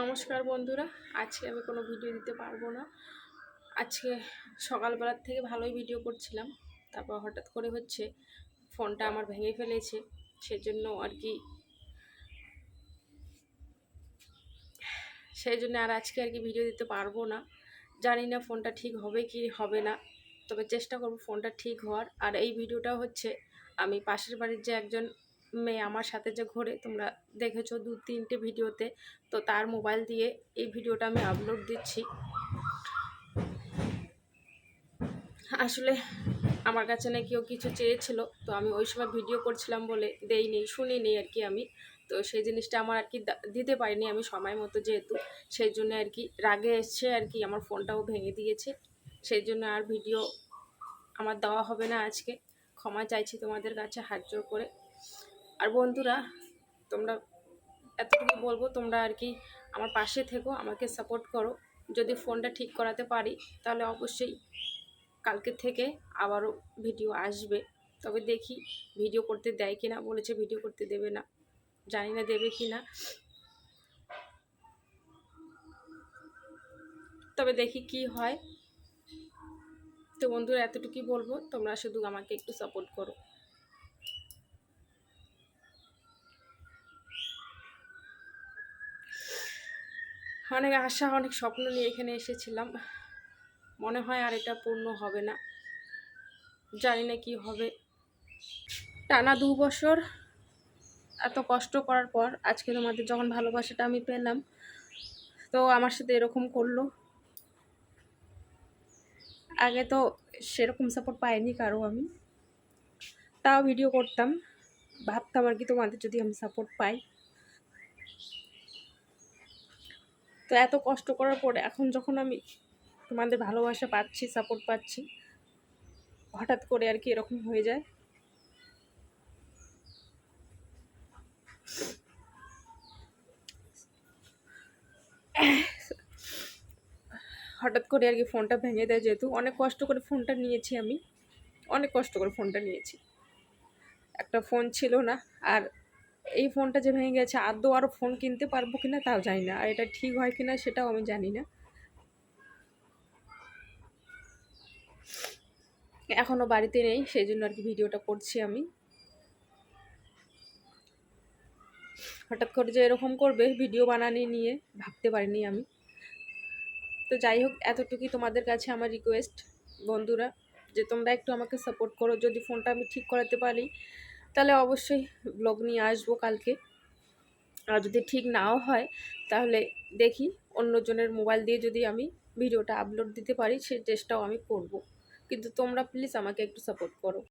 নমস্কার বন্ধুরা, আজকে আমি কোনো ভিডিও দিতে পারব না। আজকে সকালবেলার থেকে ভালোই ভিডিও করছিলাম, তারপর হঠাৎ করে হচ্ছে ফোনটা আমার ভেঙে ফেলেছে, সেজন্য আর কি সেই জন্য আর আজকে আর কি ভিডিও দিতে পারব না। জানি না ফোনটা ঠিক হবে কি হবে না, তবে চেষ্টা করব ফোনটা ঠিক হওয়ার। আর এই ভিডিওটা হচ্ছে আমি পাশের বাড়ির যে একজন মেয়ে আমার সাথে যে ঘোরে, তোমরা দেখেছ দু তিনটে ভিডিওতে। তো তার মোবাইল দিয়ে এই ভিডিওটা আমি আপলোড দিচ্ছি। আসলে আমার কাছে না কেউ কিছু চেয়েছিল, তো আমি ওই সময় ভিডিও করছিলাম বলে দেইনি, শুনিনি আর কি আমি। তো সেই জিনিসটা আমার আর কি দিতে পারিনি আমি সময় মতো যেহেতু। সেই জন্য আর কি রাগে এসছে আর কি, আমার ফোনটাও ভেঙে দিয়েছে। সেই জন্য আর ভিডিও আমার দেওয়া হবে না আজকে। ক্ষমা চাইছি তোমাদের কাছে হাত জোর করে। আর বন্ধুরা, তোমরা এতটুকু বলব, তোমরা আর কি আমার পাশে থেকো, আমাকে সাপোর্ট করো। যদি ফোনটা ঠিক করাতে পারি, তাহলে অবশ্যই কালকে থেকে আবারও ভিডিও আসবে। তবে দেখি ভিডিও করতে দেয় কি না বলেছে ভিডিও করতে দেবে না, জানি না দেবে কি না তবে দেখি কি হয়। তো বন্ধুরা, এতটুকুই বলব, তোমরা শুধু আমাকে একটু সাপোর্ট করো। অনেক আশা, অনেক স্বপ্ন নিয়ে এখানে এসেছিলাম। মনে হয় আর এটা পূর্ণ হবে না। জানি না কি হবে। টানা দু বছর এত কষ্ট করার পর আজকে তোমাদের যখন ভালোবাসাটা আমি পেলাম, তো আমার সাথে এরকম করল। আগে তো সেরকম সাপোর্ট পাইনি কারও আমি। তাও ভিডিও করতাম। ভাবতাম আর কি তোমাদের যদি আমি সাপোর্ট পাই। তো এত কষ্ট করার পরে এখন যখন আমি তোমাদের ভালোবাসা পাচ্ছি সাপোর্ট পাচ্ছি, হঠাৎ করে আর কি এরকম হয়ে যায়। হঠাৎ করে আর কি ফোনটা ভেঙে দেয় যেহেতু অনেক কষ্ট করে ফোনটা নিয়েছি আমি। অনেক কষ্ট করে ফোনটা নিয়েছি। একটা ফোন ছিল না আর এই ফোনটা যে ভেঙে গেছে, আদৌ আরও ফোন কিনতে পারব কিনা তাও জানি না। আর এটা ঠিক হয় কিনা সেটাও আমি জানি না। এখনও বাড়িতে নেই সেই জন্য আর কি ভিডিওটা করছি আমি। হঠাৎ করে যে এরকম করবে, ভিডিও বানানি নিয়ে ভাবতে পারিনি আমি। তো যাই হোক, এতটুকুই তোমাদের কাছে আমার রিকোয়েস্ট বন্ধুরা, যে তোমরা একটু আমাকে সাপোর্ট করো। যদি ফোনটা আমি ঠিক করাতে পারি তাহলে অবশ্যই ব্লগ নিয়ে আসব কালকে। আর যদি ঠিক নাও হয়, তাহলে দেখি অন্যজনের মোবাইল দিয়ে যদি আমি ভিডিওটা আপলোড দিতে পারি, সেই চেষ্টাও আমি করব। কিন্তু তোমরা প্লিজ আমাকে একটু সাপোর্ট করো।